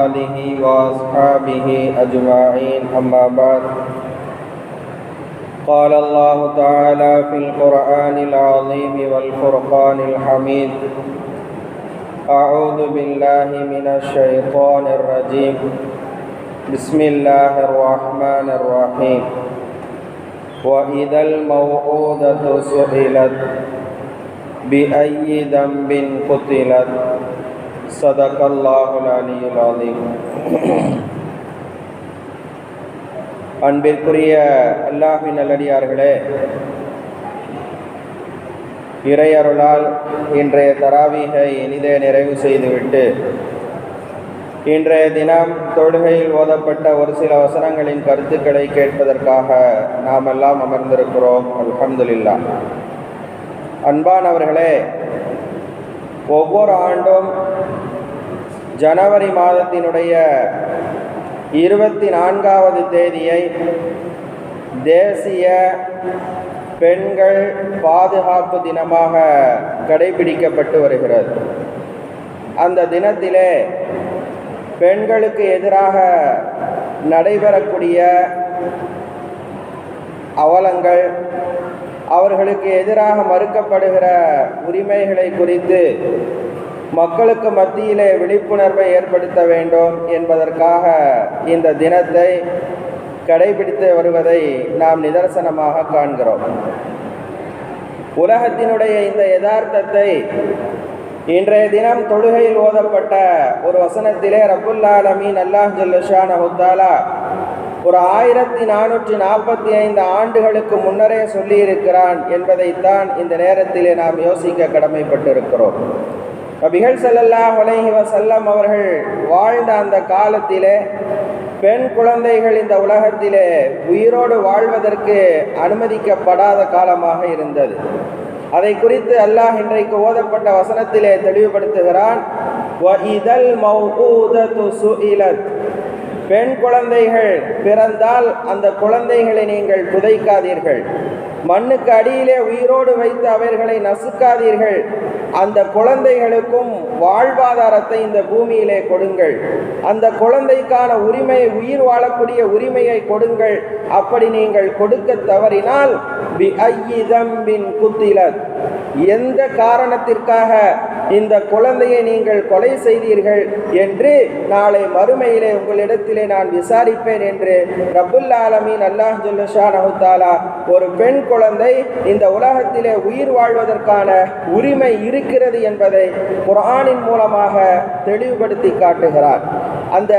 آله وأصحابه أجمعين أما بعد. قال الله تعالى في القرآن العظيم والفرقان الحميد أعوذ بالله من الشيطان الرجيم. بسم الله الرحمن الرحيم. وإذا الموءودة سئلت بأي ذنب قتلت؟ صدق الله العلي العظيم அன்பிற்குரிய அல்லாஹின் நல்லடியார்களே இறையருளால் இன்றைய தராவீகை இனிதே நிறைவு செய்துவிட்டு இன்றைய தினம் தொழுகையில் ஓதப்பட்ட ஒரு சில வசனங்களின் கருத்துக்களை கேட்பதற்காக நாம் எல்லாம் அமர்ந்திருக்கிறோம் அல்ஹம்துலில்லா அன்பானவர்களே ஒவ்வொரு ஆண்டும் ஜனவரி மாதத்தினுடைய இருபத்தி நான்காவது தேதியை தேசிய பெண்கள் பாதுகாப்பு தினமாக கடைபிடிக்கப்பட்டு வருகிறது. அந்த தினத்திலே பெண்களுக்கு எதிராக நடைபெறக்கூடிய அவலங்கள் அவர்களுக்கு எதிராக மறுக்கப்படுகிற உரிமைகளை குறித்து மக்களுக்கு மத்தியிலே விழிப்புணர்வை ஏற்படுத்த வேண்டும் என்பதற்காக இந்த தினத்தை கடைபிடித்து வருவதை நாம் நிதர்சனமாக காண்கிறோம். உலகத்தினுடைய இந்த யதார்த்தத்தை இன்றைய தினம் தொழுகையில் ஓதப்பட்ட ஒரு வசனத்திலே ரபுல்லாலமீன் அல்லாஹ் ஜல்லஷான் அஹுத்தாலா ஒரு ஆயிரத்தி நானூற்றி நாற்பத்தி ஐந்து ஆண்டுகளுக்கு முன்னரே சொல்லியிருக்கிறான் என்பதைத்தான் இந்த நேரத்திலே நாம் யோசிக்க கடமைப்பட்டிருக்கிறோம். நபிகள் செல்லல்லா அலைஹி செல்லம் அவர்கள் வாழ்ந்த அந்த காலத்திலே பெண் குழந்தைகள் இந்த உலகத்திலே உயிரோடு வாழ்வதற்கு அனுமதிக்கப்படாத காலமாக இருந்தது. அதை குறித்து அல்லாஹ் இன்றைக்கு ஓதப்பட்ட வசனத்திலே தெளிவுபடுத்துகிறான். பெண் குழந்தைகள் பிறந்தால் அந்த குழந்தைகளை நீங்கள் புதைக்காதீர்கள். மண்ணுக்கு அடியிலே உயிரோடு வைத்து அவர்களை நசுக்காதீர்கள். அந்த குழந்தைகளுக்கும் வாழ்வாதாரத்தை இந்த பூமியிலே கொடுங்கள். அந்த குழந்தைக்கான உரிமை உயிர் வாழக்கூடிய உரிமையை கொடுங்கள். அப்படி நீங்கள் கொடுக்க தவறினால் குத்திலத். எந்த காரணத்திற்காக இந்த குழந்தையை நீங்கள் கொலை செய்தீர்கள் என்று நாளை மறுமையிலே உங்களிடத்திலே நான் விசாரிப்பேன் என்று ரபுல் அல்லாஹ் ஜுல்லஷா அஹுத்தாலா ஒரு பெண் குழந்தை இந்த உலகத்திலே உயிர் வாழ்வதற்கான உரிமை இருக்கிறது என்பதை குரானின் மூலமாக தெளிவுபடுத்தி காட்டுகிறார். அந்த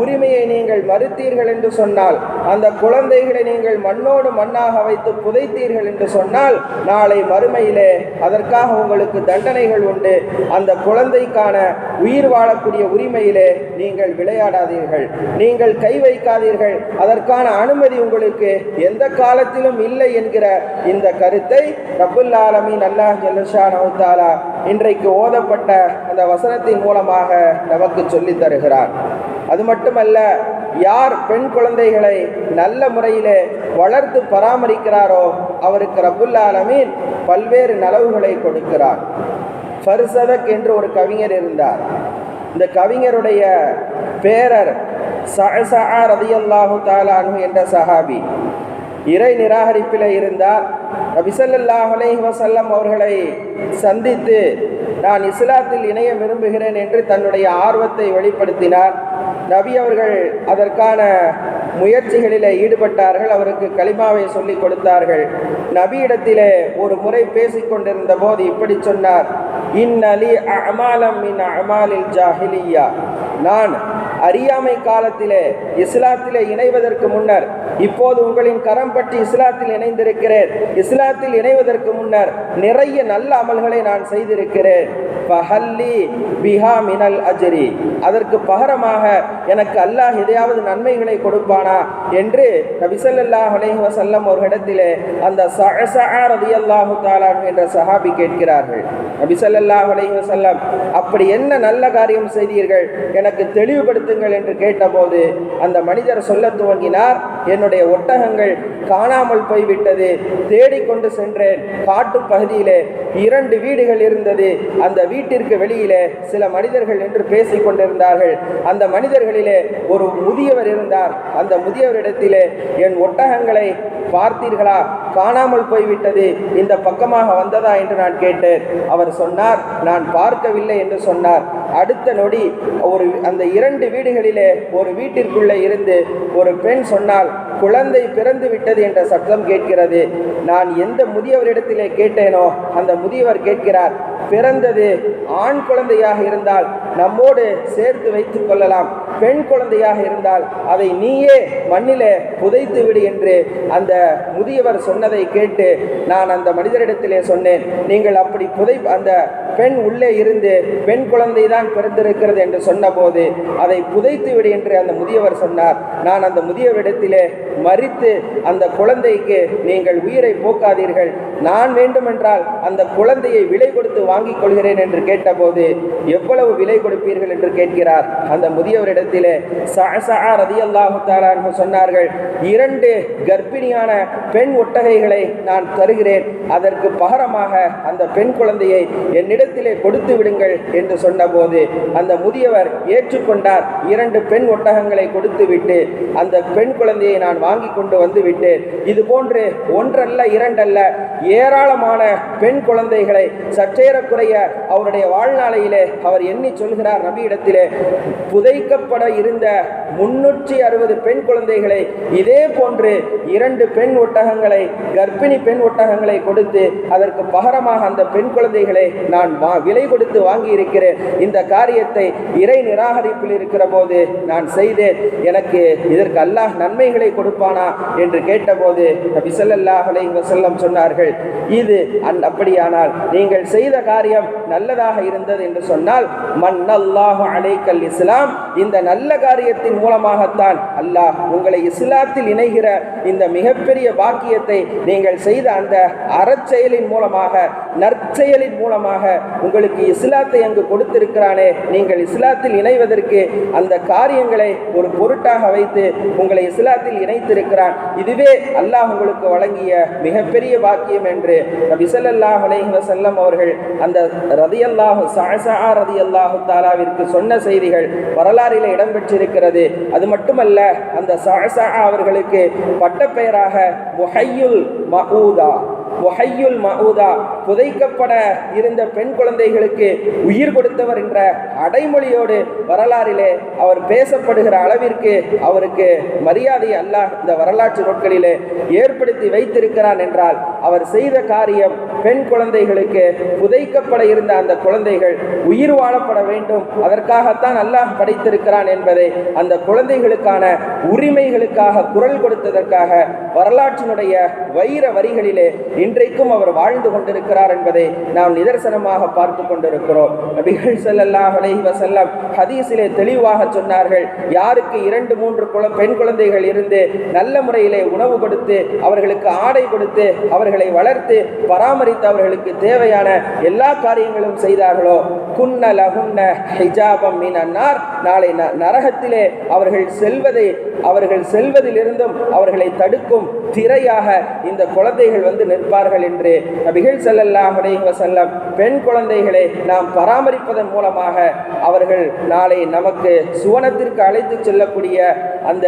உரிமையை நீங்கள் மறுத்தீர்கள் என்று சொன்னால் அந்த குழந்தைகளை நீங்கள் மண்ணோடு மண்ணாக வைத்து புதைத்தீர்கள் என்று சொன்னால் நாளை மறுமையிலே அதற்காக உங்களுக்கு தண்டனைகள் உண்டு. அந்த குழந்தைக்கான உயிர் வாழக்கூடிய உரிமையிலே நீங்கள் விளையாடாதீர்கள். நீங்கள் கை வைக்காதீர்கள். அதற்கான அனுமதி உங்களுக்கு எந்த காலத்திலும் இல்லை என்கிற இந்த கருத்தை ரபுல்லாலமி ஆலமின் அல்லாஹ் ஜல்லஷா நவுத்தாலா இன்றைக்கு ஓதப்பட்ட அந்த வசனத்தின் மூலமாக நமக்கு சொல்லித் தருகிறார். அது மட்டுமல்ல யார் பெண் குழந்தைகளை நல்ல முறையிலே வளர்த்து பராமரிக்கிறாரோ அவருக்கு ரபுல்லாலமீன் பல்வேறு நலவுகளை கொடுக்கிறார். ஃபர்சதக் என்று ஒரு கவிஞர் இருந்தார். இந்த கவிஞருடைய பேரர் ரதியல்லாஹு தாலானு என்ற சஹாபி இறை நிராகரிப்பில் இருந்தார். நபிசல்லாஹ் அலைஹி வசல்லம் அவர்களை சந்தித்து நான் இஸ்லாத்தில் இணைய விரும்புகிறேன் என்று தன்னுடைய ஆர்வத்தை வெளிப்படுத்தினார். நபி அவர்கள் அதற்கான முயற்சிகளிலே ஈடுபட்டார்கள். அவருக்கு களிமாவை சொல்லிக் கொடுத்தார்கள். நபியிடத்திலே ஒரு முறை பேசிக்கொண்டிருந்த போது இப்படி சொன்னார் இன்னலி அமாலம் இன் அமாலில் ஜாஹிலியா. நான் அறியாமை காலத்திலே இஸ்லாத்திலே இணைவதற்கு முன்னர் இப்போது உங்களின் கரம் பற்றி இஸ்லாத்தில் இணைந்திருக்கிறேன். இஸ்லாத்தில் இணைவதற்கு முன்னர் நிறைய நல்ல அமல்களை நான் செய்திருக்கிறேன். பஹல்லி பிஹா மினல் அஜரி. அதற்கு பகரமாக எனக்கு அல்லாஹ் எதையாவது நன்மைகளை கொடுப்பானா என்று நபிசல்லாஹ் அலைஹி வசல்லம் இடத்திலே அந்த ரதி அல்லாஹு தாலா என்ற சஹாபி கேட்கிறார்கள். நபிசல்லாஹ் அலைஹி வசல்லம் அப்படி என்ன நல்ல காரியம் செய்தீர்கள்? எனக்கு தெளிவுபடுத்துங்கள் என்று கேட்டபோது அந்த மனிதர் சொல்ல துவங்கினார் என்னுடைய ஒட்டகங்கள் காணாமல் போய்விட்டது. தேடிக்கொண்டு சென்றேன். காட்டு பகுதியிலே இரண்டு வீடுகள் இருந்தது. அந்த வீட்டிற்கு வெளியிலே சில மனிதர்கள் என்று பேசிக் கொண்டிருந்தார்கள். அந்த மனிதர்களிலே ஒரு முதியவர் இருந்தார். அந்த முதியவரிடத்திலே என் ஒட்டகங்களை பார்த்தீர்களா? காணாமல் போய்விட்டது. இந்த பக்கமாக வந்ததா என்று நான் கேட்டேன். அவர் சொன்னார் நான் பார்க்கவில்லை என்று சொன்னார். அடுத்த நொடி ஒரு அந்த இரண்டு வீடுகளிலே ஒரு வீட்டிற்குள்ளே இருந்து ஒரு பெண் சொன்னால் குழந்தை பிறந்து விட்டது என்ற சத்தம் கேட்கிறது. நான் எந்த முதியவரிடத்திலே கேட்டேனோ அந்த முதியவர் கேட்கிறார் பிறந்தது ஆண் குழந்தையாக இருந்தால் நம்மோடு சேர்த்து வைத்துக் கொள்ளலாம். பெண் குழந்தையாக இருந்தால் அதை நீயே மண்ணிலே புதைத்து விடு என்று அந்த முதியவர் சொன்னதை கேட்டு நான் அந்த மனிதரிடத்திலே சொன்னேன். நீங்கள் அப்படி புதை அந்த பெண் உள்ளே இருந்து பெண் குழந்தை தான் பிறந்திருக்கிறது என்று சொன்னபோது அதை புதைத்து விடு என்று அந்த முதியவர் சொன்னார். நான் அந்த முதியவரிடத்திலே மறித்து அந்த குழந்தைக்கு நீங்கள் உயிரை போக்காதீர்கள். நான் வேண்டுமென்றால் அந்த குழந்தையை விலை கொடுத்து வாங்கிக் கொள்கிறேன் என்று கேட்டபோது எவ்வளவு விலை கொடுப்பீர்கள் என்று கேட்கிறார். அந்த முதியவரிடத்திலே ரதியல்லாஹு சொன்னார்கள் இரண்டு கர்ப்பிணியான பெண் ஒட்டகைகளை நான் தருகிறேன். அதற்கு பகரமாக அந்த பெண் குழந்தையை என்னிடம் கொடுத்து விடுங்கள் என்று சொன்னபோது அந்த முதியவர் ஏற்றுக்கொண்டார். இரண்டு பெண் ஒட்டகங்களை கொடுத்து விட்டு அந்த பெண் குழந்தையை நான் வாங்கி கொண்டு வந்து விட்டேன். இது போன்று ஒன்றல்ல இரண்டல்ல ஏராளமான பெண் குழந்தைகளை சற்றேறக்குறைய அவருடைய வாழ்நாளையிலே அவர் எண்ணி சொல்கிறார் நபியிடத்திலே. புதைக்கப்பட இருந்த முன்னூற்றி அறுபது பெண் குழந்தைகளை இதே போன்று இரண்டு பெண் ஒட்டகங்களை கர்ப்பிணி பெண் ஒட்டகங்களை கொடுத்து அதற்கு பகரமாக அந்த பெண் குழந்தைகளை நான் வா விலை கொடுத்து வாங்கி இருக்கிறேன் இந்த காரியத்தை இறை நிராகரிப்பில் இருக்கிற போது நான் செய்தேன். எனக்கு இதற்கு அல்லாஹ் நன்மைகளை கொடுப்பானா என்று கேட்டபோது நபி ஸல்லல்லாஹு சொன்னார்கள் இது அன் அப்படியானால் நீங்கள் செய்த காரியம் நல்லதாக இருந்தது என்று சொன்னால் மன்னல்லாஹு அலைக்கல் இஸ்லாம் இந்த நல்ல காரியத்தின் மூலமாகத்தான் அல்லாஹ் உங்களை இஸ்லாத்தில் இணைகிற இந்த மிகப்பெரிய பாக்கியத்தை நீங்கள் செய்த அந்த அறச்செயலின் மூலமாக நற்செயலின் மூலமாக உங்களுக்கு இஸ்லாத்தை அங்கு கொடுத்திருக்கிறானே. நீங்கள் இஸ்லாத்தில் இணைவதற்கு அந்த காரியங்களை ஒரு பொருட்டாக வைத்து உங்களை இஸ்லாத்தில் இணைத்திருக்கிறான். இதுவே அல்லாஹ் உங்களுக்கு வழங்கிய மிகப்பெரிய பாக்கியம் என்று நபி ஸல்லல்லாஹு அலைஹி வஸல்லம் அவர்கள் அந்த ரதியல்லாஹு சாசா ரதியல்லாஹு தாலாவிற்கு சொன்ன செய்திகள் வரலாறில் இடம்பெற்றிருக்கிறது. அது மட்டுமல்ல அந்த சாசா அவர்களுக்கு பட்டப்பெயராக முஹையுல் மகூதா ஒஹையுல் மவுதா புதைக்கப்பட இருந்த பெண் குழந்தைகளுக்கு உயிர் கொடுத்தவர் என்ற அடைமொழியோடு வரலாறிலே அவர் பேசப்படுகிற அளவிற்கு அவருக்கு மரியாதை அல்லாஹ் இந்த வரலாற்று நோட்களிலே ஏற்படுத்தி வைத்திருக்கிறான் என்றால் அவர் செய்த காரியம் பெண் குழந்தைகளுக்கு புதைக்கப்பட இருந்த அந்த குழந்தைகள் உயிர் வாழப்பட வேண்டும். அதற்காகத்தான் அல்லாஹ் படைத்திருக்கிறான் என்பதை அந்த குழந்தைகளுக்கான உரிமைகளுக்காக குரல் கொடுத்ததற்காக வரலாற்றினுடைய வைர வரிகளிலே இன்றைக்கும் அவர் வாழ்ந்து கொண்டிருக்கிறார் என்பதை நாம் நிதர்சனமாக பார்த்து கொண்டிருக்கிறோம். நபிகள் செல்லல்லாஹ் அலைஹி வசல்லம் ஹதீஸிலே தெளிவாக சொன்னார்கள் யாருக்கு இரண்டு மூன்று குல பெண் குழந்தைகள் இருந்து நல்ல முறையிலே உணவு கொடுத்து அவர்களுக்கு ஆடை கொடுத்து அவர்களை வளர்த்து பராமரி பராமரித்து அவர்களுக்கு தேவையான எல்லா காரியங்களும் செய்தார்களோ? குன்ன லகுன்ன ஹிஜாபம் மீனன்னார். நாளை நரகத்திலே அவர்கள் செல்வதை அவர்கள் செல்வதிலிருந்தும் அவர்களை தடுக்கும் திரையாக இந்த குழந்தைகள் வந்து நிற்பார்கள் என்று நபிகள் ஸல்லல்லாஹு செல்லம் பெண் குழந்தைகளை நாம் பராமரிப்பதன் மூலமாக அவர்கள் நாளை நமக்கு சுவனத்திற்கு அழைத்து செல்லக்கூடிய அந்த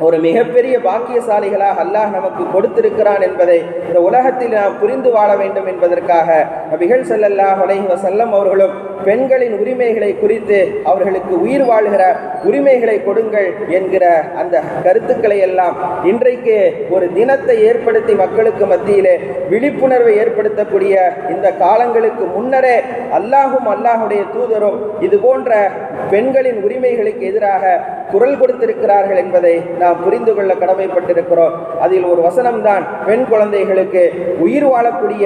ஒரு மிகப்பெரிய பாக்கியசாலிகளாக அல்லாஹ் நமக்கு கொடுத்திருக்கிறான் என்பதை இந்த உலகத்தில் நாம் புரிந்து வாழ வேண்டும் என்பதற்காக நபிகள் ஸல்லல்லாஹு அலைஹி வஸல்லம் அவர்களும் பெண்களின் உரிமைகளை குறித்து அவர்களுக்கு உயிர் வாழ்கிற உரிமைகளை கொடுங்கள் என்கிற அந்த கருத்துக்களை எல்லாம் இன்றைக்கு ஒரு தினத்தை ஏற்படுத்தி மக்களுக்கு மத்தியிலே விழிப்புணர்வை ஏற்படுத்தக்கூடிய இந்த காலங்களுக்கு முன்னரே அல்லாஹும் அல்லாஹுடைய தூதரும் இது போன்ற பெண்களின் உரிமைகளுக்கு எதிராக குரல் கொடுத்திருக்கிறார்கள் என்பதை நாம் புரிந்து கொள்ள கடமைப்பட்டிருக்கிறோம். அதில் ஒரு வசனம்தான் பெண் குழந்தைகளுக்கு உயிர் வாழக்கூடிய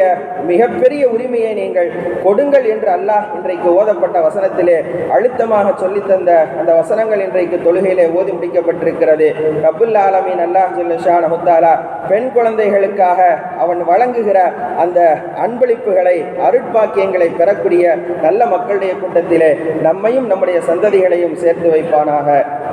மிகப்பெரிய உரிமையை நீங்கள் கொடுங்கள் என்று அல்லாஹ் இன்றைக்கு ஓதப்பட்ட வசனத்திலே அழுத்தமாக சொல்லித் தந்த அந்த வசனங்கள் இன்றைக்கு தொழுகையிலே ஓதி முடிக்கப்பட்டிருக்கிறது. ரபுல் ஆலமின் அல்லாஹ் ஜல்லுஷான ஹுத்தாலா பெண் குழந்தைகளுக்காக அவன் வழங்குகிற அந்த அன்பளிப்புகளை அருட்பாக்கியங்களை பெறக்கூடிய நல்ல மக்களுடைய கூட்டத்திலே நம்மையும் நம்முடைய சந்ததிகளையும் சேர்த்து வைப்பானாக.